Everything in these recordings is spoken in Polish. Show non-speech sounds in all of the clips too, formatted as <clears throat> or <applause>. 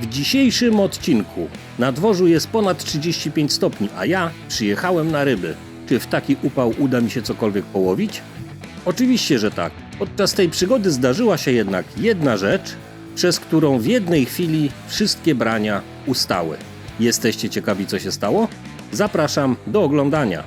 W dzisiejszym odcinku na dworzu jest ponad 35 stopni, a ja przyjechałem na ryby. Czy w taki upał uda mi się cokolwiek połowić? Oczywiście, że tak. Podczas tej przygody zdarzyła się jednak jedna rzecz, przez którą w jednej chwili wszystkie brania ustały. Jesteście ciekawi, co się stało? Zapraszam do oglądania.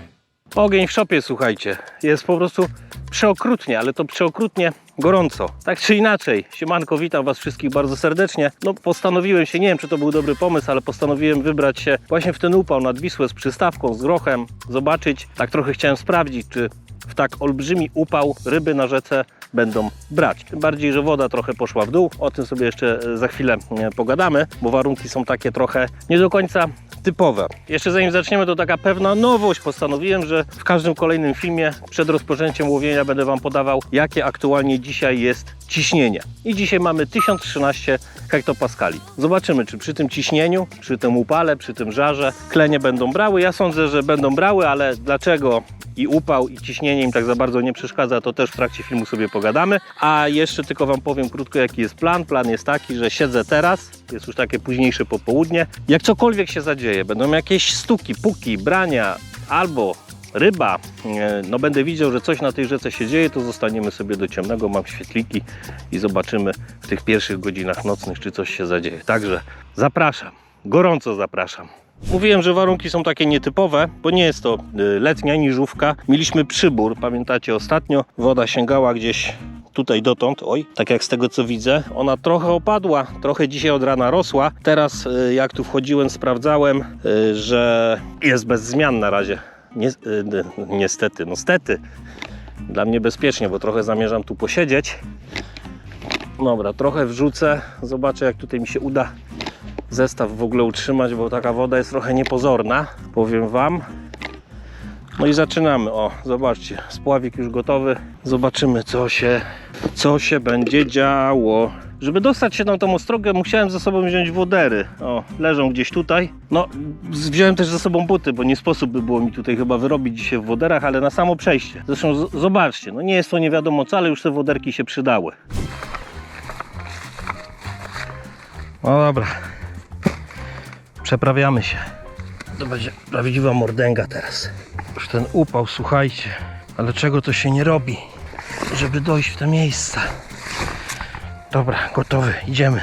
Ogień w szopie, słuchajcie. Jest po prostu przeokrutnie, ale to przeokrutnie gorąco. Tak czy inaczej, siemanko, witam Was wszystkich bardzo serdecznie. No postanowiłem się, nie wiem czy to był dobry pomysł, ale postanowiłem wybrać się właśnie w ten upał nad Wisłę z przystawką, z grochem, zobaczyć. Tak trochę chciałem sprawdzić, czy w tak olbrzymi upał ryby na rzece będą brać. Tym bardziej, że woda trochę poszła w dół. O tym sobie jeszcze e, za chwilę e, pogadamy, bo warunki są takie trochę nie do końca typowe. Jeszcze zanim zaczniemy, to taka pewna nowość. Postanowiłem, że w każdym kolejnym filmie przed rozpoczęciem łowienia będę Wam podawał, jakie aktualnie dzisiaj jest ciśnienie. I dzisiaj mamy 1013 hektopaskali. Zobaczymy, czy przy tym ciśnieniu, przy tym upale, przy tym żarze klenie będą brały. Ja sądzę, że będą brały, ale dlaczego i upał, i ciśnienie im tak za bardzo nie przeszkadza, to też w trakcie filmu sobie pogadamy. A jeszcze tylko Wam powiem krótko, jaki jest plan. Plan jest taki, że siedzę teraz, jest już takie późniejsze popołudnie. Jak cokolwiek się zadzieje, będą jakieś stuki, puki, brania albo ryba, e, no będę widział, że coś na tej rzece się dzieje, to zostaniemy sobie do ciemnego, mam świetliki i zobaczymy w tych pierwszych godzinach nocnych, czy coś się zadzieje. Także zapraszam, gorąco zapraszam. Mówiłem, że warunki są takie nietypowe, bo nie jest to y, letnia niżówka. Mieliśmy przybór, pamiętacie ostatnio, woda sięgała gdzieś tutaj dotąd, oj, tak jak z tego co widzę, ona trochę opadła, trochę dzisiaj od rana rosła. Teraz y, jak tu wchodziłem, sprawdzałem, y, że jest bez zmian na razie. Nie, niestety, no stety. Dla mnie bezpiecznie, bo trochę zamierzam tu posiedzieć. Dobra, trochę wrzucę, zobaczę jak tutaj mi się uda zestaw w ogóle utrzymać, bo taka woda jest trochę niepozorna, powiem Wam. No i zaczynamy. O, zobaczcie, spławik już gotowy. Zobaczymy, co się, co się będzie działo. Żeby dostać się na tą ostrogę, musiałem ze sobą wziąć wodery. O, leżą gdzieś tutaj. No, wziąłem też ze sobą buty, bo nie sposób by było mi tutaj chyba wyrobić dzisiaj w woderach, ale na samo przejście. Zresztą zobaczcie, no nie jest to nie wiadomo co, ale już te woderki się przydały. No dobra, Przeprawiamy się. To będzie prawdziwa mordęga teraz. Już ten upał, słuchajcie. Ale czego to się nie robi, żeby dojść w te miejsca. Dobra, gotowy, idziemy.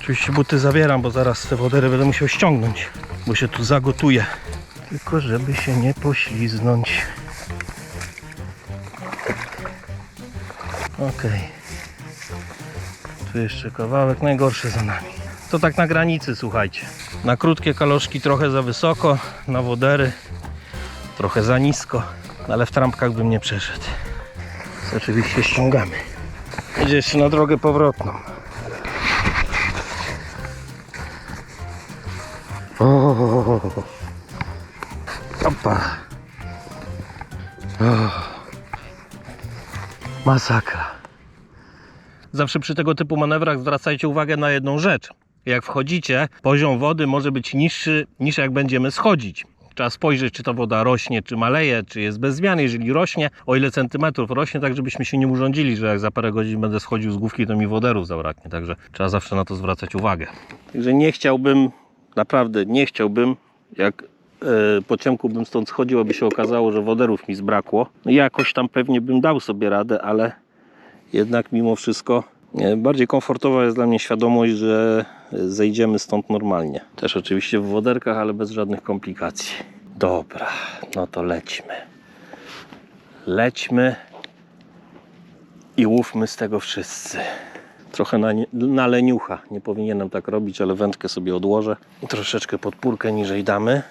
Oczywiście buty zabieram, bo zaraz te wodery będę musiał ściągnąć, bo się tu zagotuje. Tylko żeby się nie pośliznąć. Okej. Tu jeszcze kawałek, najgorszy za nami. To tak na granicy, słuchajcie. Na krótkie kaloszki trochę za wysoko, na wodery trochę za nisko, ale w trampkach bym nie przeszedł. Oczywiście ściągamy. Idzie na drogę powrotną. O, Opa. O. Masakra. Zawsze przy tego typu manewrach zwracajcie uwagę na jedną rzecz. Jak wchodzicie, poziom wody może być niższy niż jak będziemy schodzić. Trzeba spojrzeć, czy ta woda rośnie, czy maleje, czy jest bez zmian. Jeżeli rośnie, o ile centymetrów rośnie, tak żebyśmy się nie urządzili, że jak za parę godzin będę schodził z główki, to mi woderów zabraknie. Także trzeba zawsze na to zwracać uwagę. Także nie chciałbym, naprawdę nie chciałbym, jak e, po ciemku bym stąd schodził, aby się okazało, że woderów mi zbrakło. No jakoś tam pewnie bym dał sobie radę, ale jednak mimo wszystko bardziej komfortowa jest dla mnie świadomość, że e, zejdziemy stąd normalnie. Też oczywiście w woderkach, ale bez żadnych komplikacji. Dobra, no to lećmy. Lećmy i łówmy z tego wszyscy. Trochę na, na leniucha. Nie powinienem tak robić, ale wędkę sobie odłożę. Troszeczkę podpórkę niżej damy.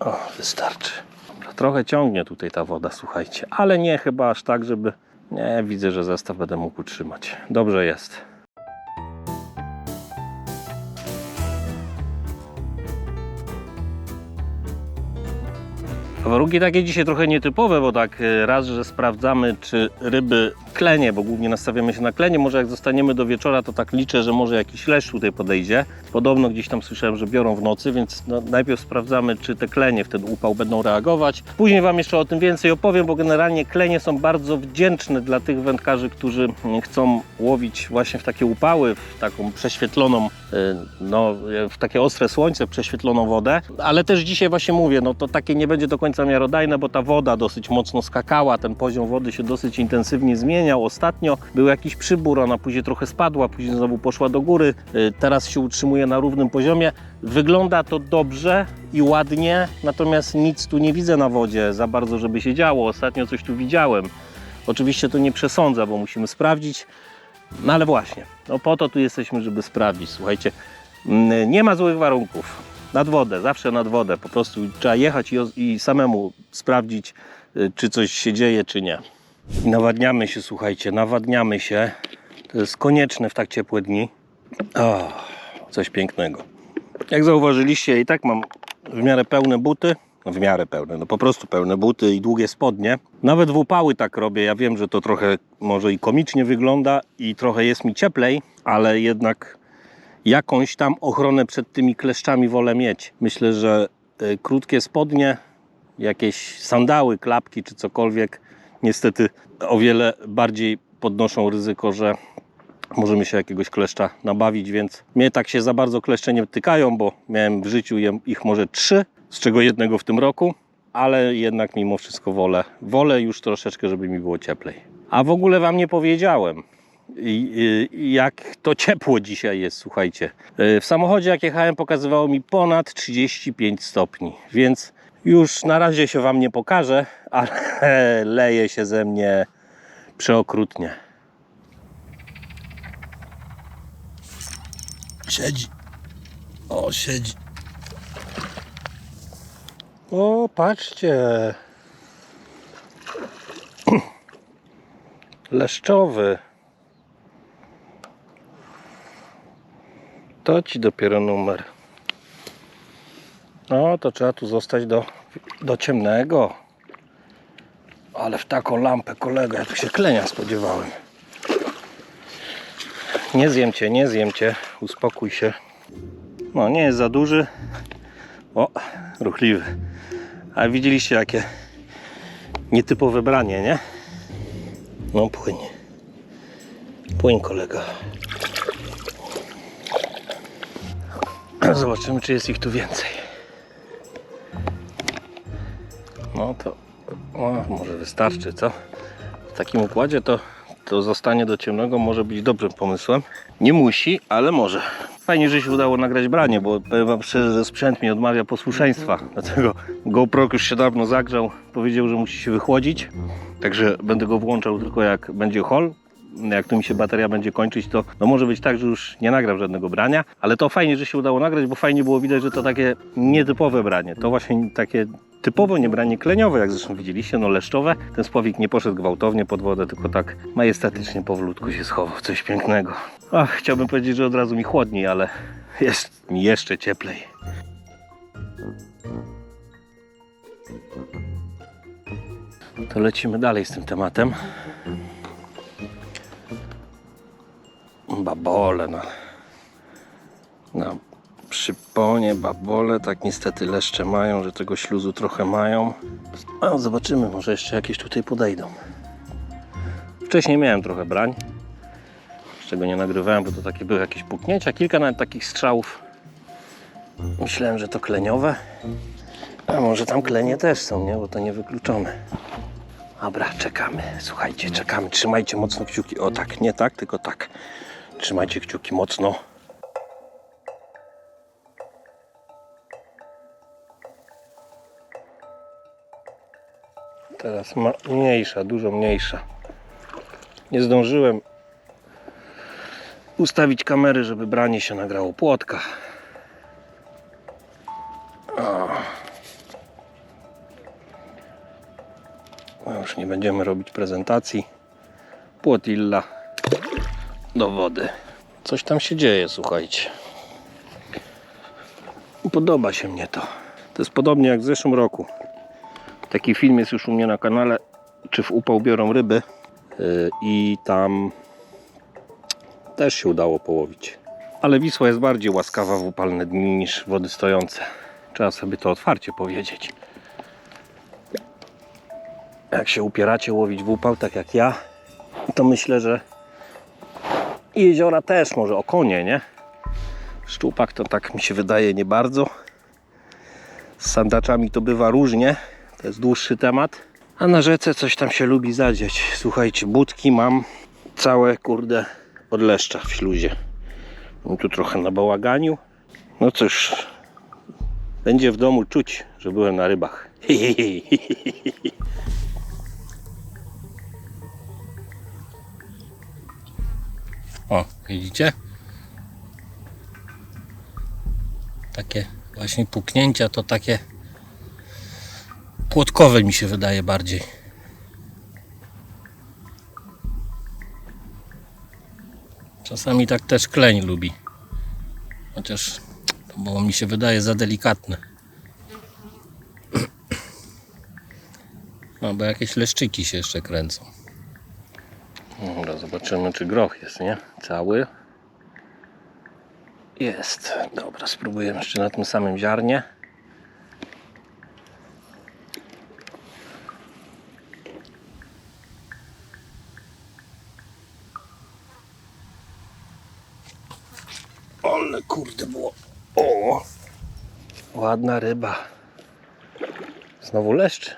O, wystarczy. Dobra, trochę ciągnie tutaj ta woda, słuchajcie, ale nie chyba aż tak, żeby. Nie, widzę, że zestaw będę mógł utrzymać. Dobrze jest. Warunki takie dzisiaj trochę nietypowe, bo tak e, raz, że sprawdzamy, czy ryby klenie, bo głównie nastawiamy się na klenie. Może jak zostaniemy do wieczora, to tak liczę, że może jakiś leszcz tutaj podejdzie. Podobno gdzieś tam słyszałem, że biorą w nocy, więc no, najpierw sprawdzamy, czy te klenie w ten upał będą reagować. Później Wam jeszcze o tym więcej opowiem, bo generalnie klenie są bardzo wdzięczne dla tych wędkarzy, którzy mm, chcą łowić właśnie w takie upały, w taką prześwietloną, y, no, w takie ostre słońce, prześwietloną wodę. Ale też dzisiaj właśnie mówię, no to takie nie będzie do końca miarodajne, bo ta woda dosyć mocno skakała, ten poziom wody się dosyć intensywnie zmieniał. Ostatnio był jakiś przybór, ona później trochę spadła, później znowu poszła do góry. Y, Teraz się utrzymuje na równym poziomie. Wygląda to dobrze i ładnie, natomiast nic tu nie widzę na wodzie za bardzo, żeby się działo. Ostatnio coś tu widziałem. Oczywiście to nie przesądza, bo musimy sprawdzić. No ale właśnie, no po to tu jesteśmy, żeby sprawdzić. Słuchajcie, mm, nie ma złych warunków. Nad wodę, zawsze nad wodę. Po prostu trzeba jechać i, i samemu sprawdzić, y, czy coś się dzieje, czy nie. I nawadniamy się, słuchajcie, nawadniamy się. To jest konieczne w tak ciepłe dni. O, coś pięknego. Jak zauważyliście, i tak mam w miarę pełne buty. No w miarę pełne, no po prostu pełne buty i długie spodnie. Nawet w upały tak robię. Ja wiem, że to trochę może i komicznie wygląda i trochę jest mi cieplej, ale jednak jakąś tam ochronę przed tymi kleszczami wolę mieć. Myślę, że y, krótkie spodnie, jakieś sandały, klapki czy cokolwiek, niestety o wiele bardziej podnoszą ryzyko, że możemy się jakiegoś kleszcza nabawić, więc mnie tak się za bardzo kleszcze nie tykają, bo miałem w życiu ich może trzy, z czego jednego w tym roku, ale jednak mimo wszystko wolę, wolę już troszeczkę, żeby mi było cieplej. A w ogóle Wam nie powiedziałem, jak to ciepło dzisiaj jest, słuchajcie. Y, W samochodzie jak jechałem pokazywało mi ponad 35 stopni, więc już na razie się Wam nie pokażę, <laughs> ale leje się ze mnie przeokrutnie. Siedzi. O, siedzi. O, patrzcie. <clears throat> Leszczowy. To ci dopiero numer. No, to trzeba tu zostać do, do ciemnego. Ale w taką lampę, kolego, ja tu się klenia spodziewałem. Nie zjem cię, nie zjem cię. Uspokój się. No, nie jest za duży. O, ruchliwy. A widzieliście jakie nietypowe branie, nie? No płyń. Płyń kolega. <clears throat> Zobaczymy czy jest ich tu więcej. No to o, może wystarczy, co? W takim układzie to, to zostanie do ciemnego może być dobrym pomysłem. Nie musi, ale może. Fajnie, że się udało nagrać branie, bo powiem wam sprzęt mi odmawia posłuszeństwa. Dlatego GoPro już się dawno zagrzał, powiedział, że musi się wychłodzić. Także będę go włączał tylko jak będzie hol. Jak tu mi się bateria będzie kończyć, to no może być tak, że już nie nagram żadnego brania, ale to fajnie, że się udało nagrać, bo fajnie było widać, że to takie nietypowe branie. To właśnie takie typowo nie branie kleniowe, jak zresztą widzieliście, no leszczowe. Ten spławik nie poszedł gwałtownie pod wodę, tylko tak majestatycznie powolutku się schował. Coś pięknego. Ach, chciałbym powiedzieć, że od razu mi chłodniej, ale jest mi jeszcze cieplej. To lecimy dalej z tym tematem. Babole na, na przyponie, babole, tak niestety leszcze mają, że tego śluzu trochę mają. A zobaczymy, może jeszcze jakieś tutaj podejdą. Wcześniej miałem trochę brań, z czego nie nagrywałem, bo to takie były jakieś puknięcia, kilka nawet takich strzałów. Myślałem, że to kleniowe, a może tam klenie też są, nie? Bo to niewykluczone. Dobra, czekamy. Słuchajcie, czekamy. Trzymajcie mocno kciuki. O tak, nie tak, tylko tak. Trzymajcie kciuki mocno. Teraz ma mniejsza, dużo mniejsza. Nie zdążyłem ustawić kamery, żeby branie się nagrało płotka. No już nie będziemy robić prezentacji. Płotilla do wody. Coś tam się dzieje, słuchajcie. Podoba się mnie to. To jest podobnie jak w zeszłym roku. Taki film jest już u mnie na kanale, czy w upał biorą ryby. Y, I tam też się udało połowić. Ale Wisła jest bardziej łaskawa w upalne dni niż wody stojące. Trzeba sobie to otwarcie powiedzieć. Jak się upieracie łowić w upał, tak jak ja, to myślę, że i jeziora też, może okonie, nie? Szczupak to tak mi się wydaje nie bardzo. Z sandaczami to bywa różnie. To jest dłuższy temat. A na rzece coś tam się lubi zadzieć. Słuchajcie, budki mam całe, kurde, od leszcza w śluzie. No tu trochę na bałaganiu. No cóż, będzie w domu czuć, że byłem na rybach. <laughs> widzicie? Takie właśnie puknięcia to takie płotkowe mi się wydaje bardziej. Czasami tak też kleń lubi. Chociaż to było mi się wydaje za delikatne. No bo jakieś leszczyki się jeszcze kręcą. Dobra, zobaczymy czy groch jest, nie? Cały. Jest. Dobra, spróbujemy jeszcze na tym samym ziarnie. Ale kurde było. O! Ładna ryba. Znowu leszcz?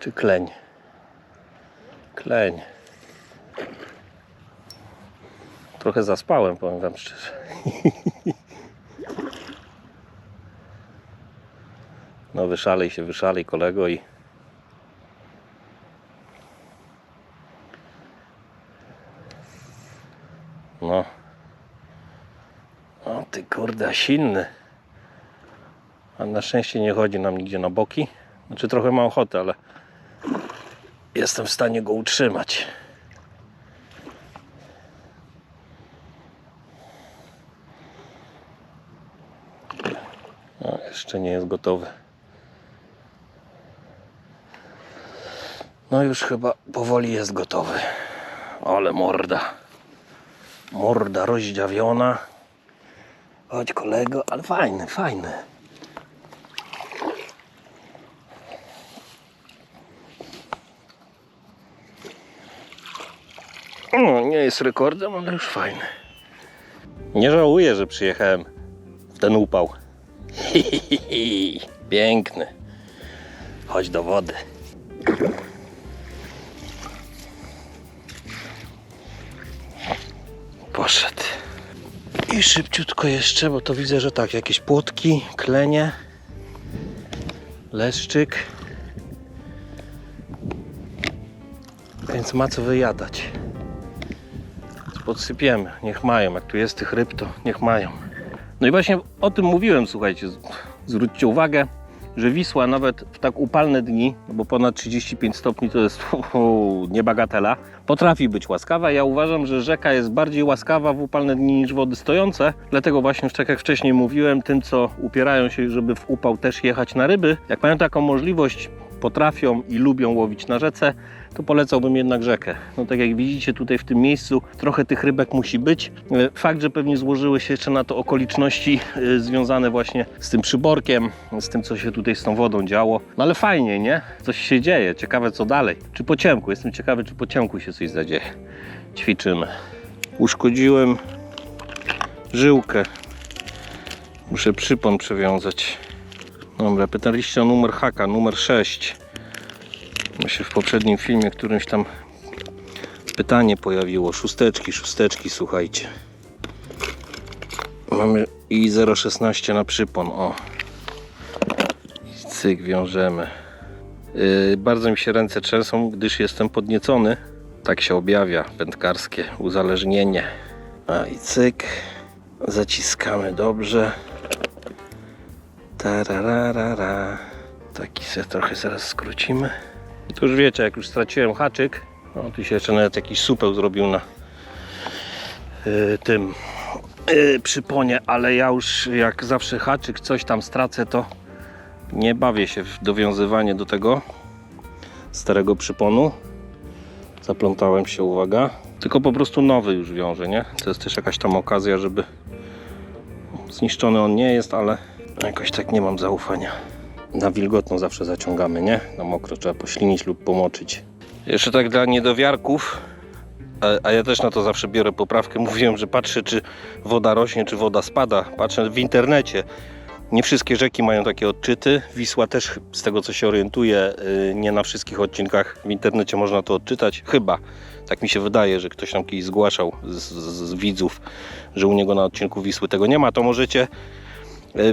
Czy kleń? Kleń. Trochę zaspałem, powiem wam szczerze. No wyszalej się, wyszalej kolego i No. O ty kurde, silny. A na szczęście nie chodzi nam nigdzie na boki. Znaczy trochę ma ochotę, ale jestem w stanie go utrzymać. No, jeszcze nie jest gotowy. No już chyba powoli jest gotowy. Ale morda. Morda rozdziawiona. Chodź kolego, ale fajny, fajny. No, nie jest rekordem, ale już fajny. Nie żałuję, że przyjechałem w ten upał. <laughs> Piękny. Chodź do wody. Poszedł. I szybciutko jeszcze, bo to widzę, że tak, jakieś płotki, klenie, leszczyk. Więc ma co wyjadać. Podsypiemy, niech mają. Jak tu jest tych ryb, to niech mają. No i właśnie o tym mówiłem, słuchajcie. Zwróćcie uwagę, że Wisła nawet w tak upalne dni, no bo ponad 35 stopni to jest <laughs> niebagatela, potrafi być łaskawa. Ja uważam, że rzeka jest bardziej łaskawa w upalne dni niż wody stojące. Dlatego właśnie, tak jak wcześniej mówiłem, tym co upierają się, żeby w upał też jechać na ryby, jak mają taką możliwość, potrafią i lubią łowić na rzece, to polecałbym jednak rzekę. No tak jak widzicie tutaj w tym miejscu trochę tych rybek musi być. E, Fakt, że pewnie złożyły się jeszcze na to okoliczności e, związane właśnie z tym przyborkiem, z tym co się tutaj z tą wodą działo. No ale fajnie, nie? Coś się dzieje. Ciekawe co dalej. Czy po ciemku? Jestem ciekawy, czy po ciemku się coś zadzieje. Ćwiczymy. Uszkodziłem żyłkę. Muszę przypon przewiązać. Dobra, pytaliście o numer haka, numer 6. No się w poprzednim filmie którymś tam pytanie pojawiło. Szósteczki, szósteczki, słuchajcie. Mamy i 0,16 na przypon, o. Cyk, wiążemy. Yy, bardzo mi się ręce trzęsą, gdyż jestem podniecony. Tak się objawia wędkarskie uzależnienie. A i cyk. Zaciskamy dobrze. Tararara. Taki se trochę zaraz skrócimy. I to już wiecie, jak już straciłem haczyk, no tu się jeszcze nawet jakiś supeł zrobił na y, tym y, przyponie, ale ja już jak zawsze haczyk coś tam stracę, to nie bawię się w dowiązywanie do tego starego przyponu. Zaplątałem się, uwaga. Tylko po prostu nowy już wiąże, nie? To jest też jakaś tam okazja, żeby... Zniszczony on nie jest, ale jakoś tak nie mam zaufania. Na wilgotno zawsze zaciągamy, nie? Na mokro trzeba poślinić lub pomoczyć. Jeszcze tak dla niedowiarków, a, a ja też na to zawsze biorę poprawkę. <laughs> Mówiłem, że patrzę, czy woda rośnie, czy woda spada. Patrzę w internecie. Nie wszystkie rzeki mają takie odczyty. Wisła też, z tego co się orientuję, y, nie na wszystkich odcinkach w internecie można to odczytać. Chyba. Tak mi się wydaje, że ktoś nam kiedyś zgłaszał z, z, z widzów, że u niego na odcinku Wisły tego nie ma. To możecie,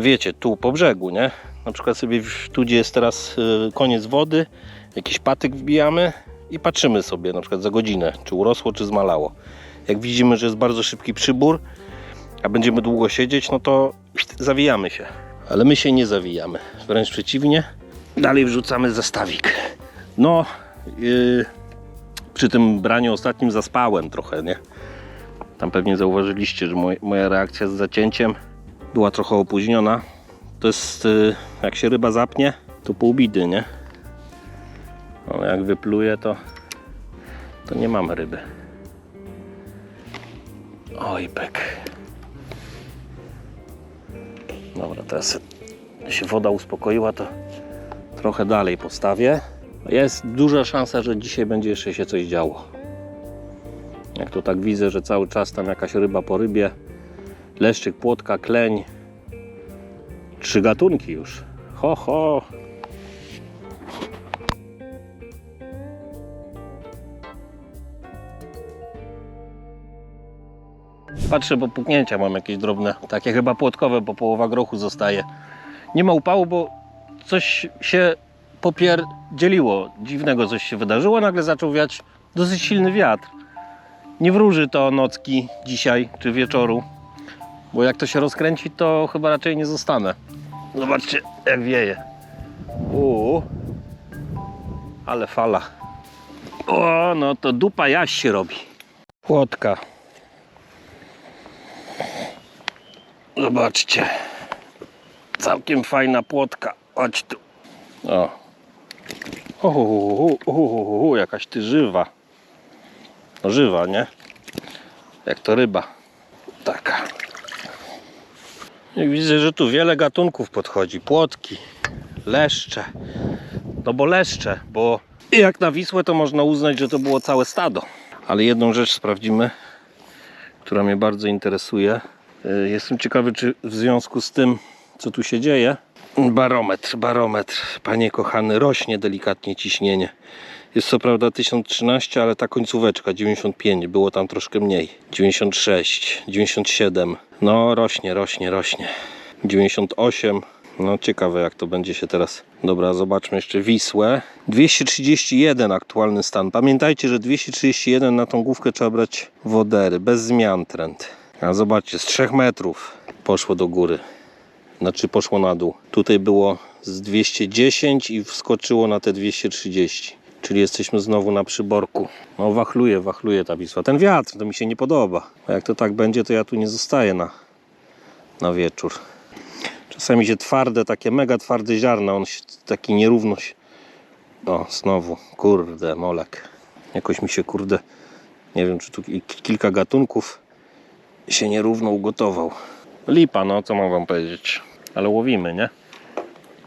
wiecie, tu po brzegu, nie? Na przykład sobie tu, gdzie jest teraz y, koniec wody, jakiś patyk wbijamy i patrzymy sobie na przykład za godzinę, czy urosło, czy zmalało. Jak widzimy, że jest bardzo szybki przybór, a będziemy długo siedzieć, no to zawijamy się. Ale my się nie zawijamy. Wręcz przeciwnie, dalej wrzucamy zestawik. No, yy, przy tym braniu ostatnim zaspałem trochę, nie? Tam pewnie zauważyliście, że moj, moja reakcja z zacięciem była trochę opóźniona. To jest, yy, jak się ryba zapnie, to pół bidy, nie? Ale jak wypluje, to, to nie mamy ryby. Oj, pek. Dobra, teraz się woda uspokoiła, to trochę dalej postawię. Jest duża szansa, że dzisiaj będzie jeszcze się coś działo. Jak to tak widzę, że cały czas tam jakaś ryba po rybie, leszczyk, płotka, kleń. Trzy gatunki już. Ho, ho. Patrzę, bo puknięcia mam jakieś drobne, takie chyba płotkowe, bo połowa grochu zostaje. Nie ma upału, bo coś się popierdzieliło. Dziwnego coś się wydarzyło, nagle zaczął wiać dosyć silny wiatr. Nie wróży to nocki dzisiaj czy wieczoru, bo jak to się rozkręci, to chyba raczej nie zostanę. Zobaczcie, jak wieje. Uuu, ale fala. O, no to dupa jaś się robi. Płotka. Zobaczcie. Całkiem fajna płotka. Chodź tu. O. Uhuhu, jakaś ty żywa. No żywa, nie? Jak to ryba. Taka. Widzę, że tu wiele gatunków podchodzi. Płotki, leszcze. No bo leszcze, bo jak na Wisłę to można uznać, że to było całe stado. Ale jedną rzecz sprawdzimy, która mnie bardzo interesuje. Y, Jestem ciekawy, czy w związku z tym, co tu się dzieje, barometr, barometr, panie kochany, rośnie delikatnie ciśnienie. Jest co prawda 1013, ale ta końcóweczka 95, było tam troszkę mniej. 96, 97, no rośnie, rośnie, rośnie. 98, no ciekawe jak to będzie się teraz. Dobra, zobaczmy jeszcze Wisłę. 231 aktualny stan. Pamiętajcie, że 231 na tą główkę trzeba brać wodery, bez zmian trend. A zobaczcie, z 3 metrów poszło do góry. Znaczy poszło na dół. Tutaj było z 210 i wskoczyło na te 230. Czyli jesteśmy znowu na przyborku. No wachluje, wachluje ta Wisła. Ten wiatr to mi się nie podoba. A jak to tak będzie, to ja tu nie zostaję na, na wieczór. Czasami się twarde, takie mega twarde ziarna, on się taki nierówno się... O, znowu, kurde, molek. Jakoś mi się, kurde, nie wiem, czy tu ki- kilka gatunków się nierówno ugotował. Lipa, no, co mam wam powiedzieć. Ale łowimy, nie?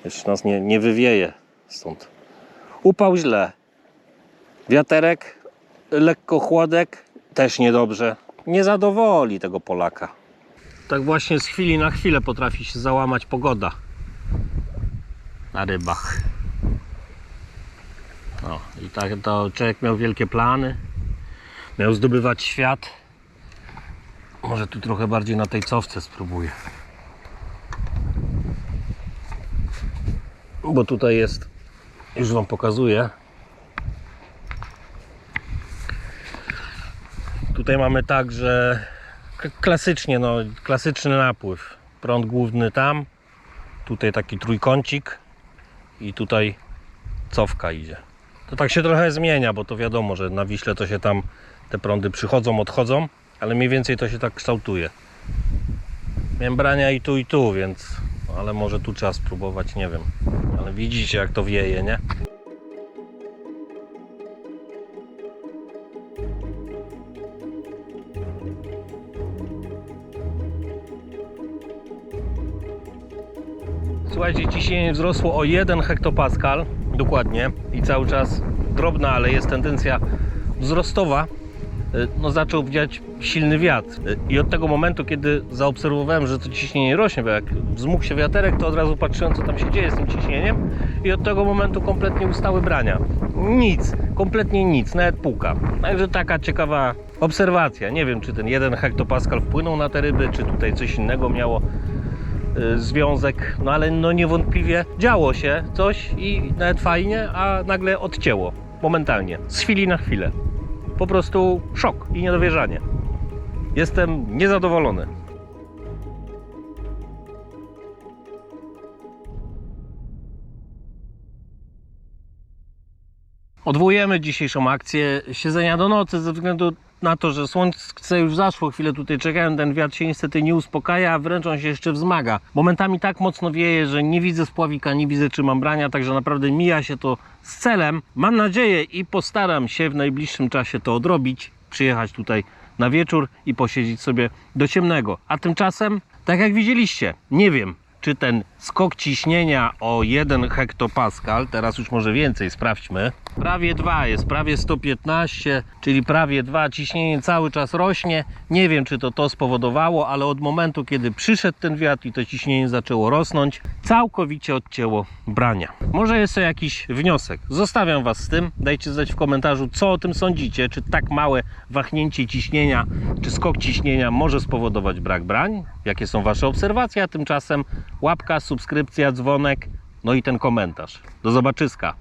Jeszcze nas nie, nie wywieje stąd. Upał źle. Wiaterek, lekko chłodek, też niedobrze. Nie zadowoli tego Polaka. Tak właśnie z chwili na chwilę potrafi się załamać pogoda na rybach. No i tak to człowiek miał wielkie plany. Miał zdobywać świat. Może tu trochę bardziej na tej cofce spróbuję. Bo tutaj jest, już Wam pokazuję. Tutaj mamy tak, że klasycznie, no, klasyczny napływ. Prąd główny tam, tutaj taki trójkącik i tutaj cofka idzie. To tak się trochę zmienia, bo to wiadomo, że na Wiśle to się tam te prądy przychodzą, odchodzą, ale mniej więcej to się tak kształtuje. Miałem brania i tu i tu, więc ale może tu trzeba spróbować, nie wiem. Ale widzicie jak to wieje, nie? Słuchajcie, ciśnienie wzrosło o 1 hektopaskal, dokładnie, i cały czas drobna, ale jest tendencja wzrostowa. Y, No, zaczął wiać silny wiatr. Y, I od tego momentu, kiedy zaobserwowałem, że to ciśnienie rośnie, bo jak wzmógł się wiaterek, to od razu patrzyłem, co tam się dzieje z tym ciśnieniem. I od tego momentu kompletnie ustały brania. Nic, kompletnie nic, nawet półka. Także taka ciekawa obserwacja. Nie wiem, czy ten 1 hektopaskal wpłynął na te ryby, czy tutaj coś innego miało związek, no ale no niewątpliwie działo się coś i nawet fajnie, a nagle odcięło momentalnie, z chwili na chwilę. Po prostu szok i niedowierzanie. Jestem niezadowolony. Odwołujemy dzisiejszą akcję siedzenia do nocy ze względu na to, że słońce już zaszło, chwilę tutaj czekałem, ten wiatr się niestety nie uspokaja, a wręcz on się jeszcze wzmaga. Momentami tak mocno wieje, że nie widzę spławika, nie widzę czy mam brania, także naprawdę mija się to z celem. Mam nadzieję i postaram się w najbliższym czasie to odrobić, przyjechać tutaj na wieczór i posiedzieć sobie do ciemnego. A tymczasem, tak jak widzieliście, nie wiem, czy ten skok ciśnienia o 1 hektopaskal, teraz już może więcej, sprawdźmy. Prawie 2 jest, prawie 115, czyli prawie 2. Ciśnienie cały czas rośnie. Nie wiem, czy to to spowodowało, ale od momentu, kiedy przyszedł ten wiatr i to ciśnienie zaczęło rosnąć, całkowicie odcięło brania. Może jest to jakiś wniosek. Zostawiam Was z tym. Dajcie znać w komentarzu, co o tym sądzicie. Czy tak małe wahnięcie ciśnienia, czy skok ciśnienia może spowodować brak brań? Jakie są Wasze obserwacje? A tymczasem łapka, subskrypcja, dzwonek, no i ten komentarz. Do zobaczyska.